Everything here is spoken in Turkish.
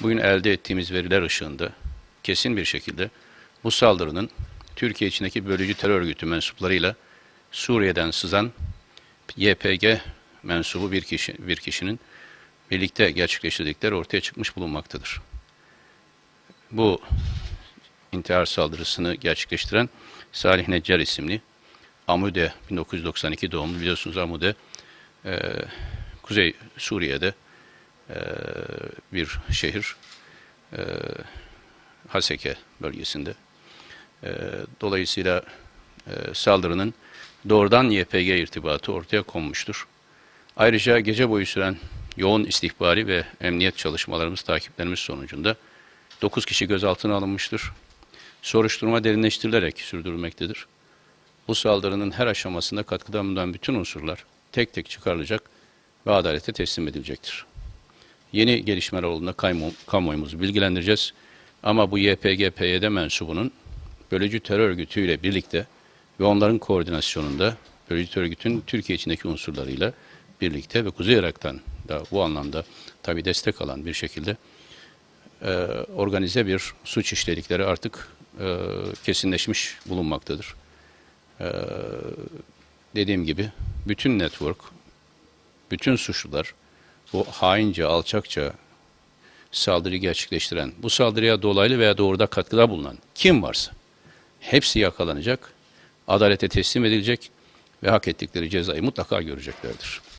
bugün elde ettiğimiz veriler ışığında kesin bir şekilde bu saldırının Türkiye içindeki bölücü terör örgütü mensuplarıyla Suriye'den sızan YPG mensubu bir kişi bir kişinin birlikte gerçekleştirdikleri ortaya çıkmış bulunmaktadır. Bu intihar saldırısını gerçekleştiren Salih Neccar isimli Amude 1992 doğumlu biliyorsunuz Amude e, Kuzey Suriye'de e, bir şehir e, Haseke bölgesinde. E, dolayısıyla e, saldırının doğrudan YPG irtibatı ortaya konmuştur. Ayrıca gece boyu süren yoğun istihbari ve emniyet çalışmalarımız, takiplerimiz sonucunda 9 kişi gözaltına alınmıştır. Soruşturma derinleştirilerek sürdürülmektedir. Bu saldırının her aşamasında katkıda bulunan bütün unsurlar tek tek çıkarılacak ve adalete teslim edilecektir. Yeni gelişmeler olduğunda kamu, kamuoyumuzu bilgilendireceğiz. Ama bu YPG-PYD mensubunun bölücü terör örgütüyle birlikte ve onların koordinasyonunda bölücü terör örgütün Türkiye içindeki unsurlarıyla birlikte ve Kuzey Irak'tan da bu anlamda tabi destek alan bir şekilde e, organize bir suç işledikleri artık e, kesinleşmiş bulunmaktadır. E, dediğim gibi bütün network, bütün suçlular bu haince, alçakça saldırı gerçekleştiren, bu saldırıya dolaylı veya doğruda katkıda bulunan kim varsa hepsi yakalanacak, adalete teslim edilecek ve hak ettikleri cezayı mutlaka göreceklerdir.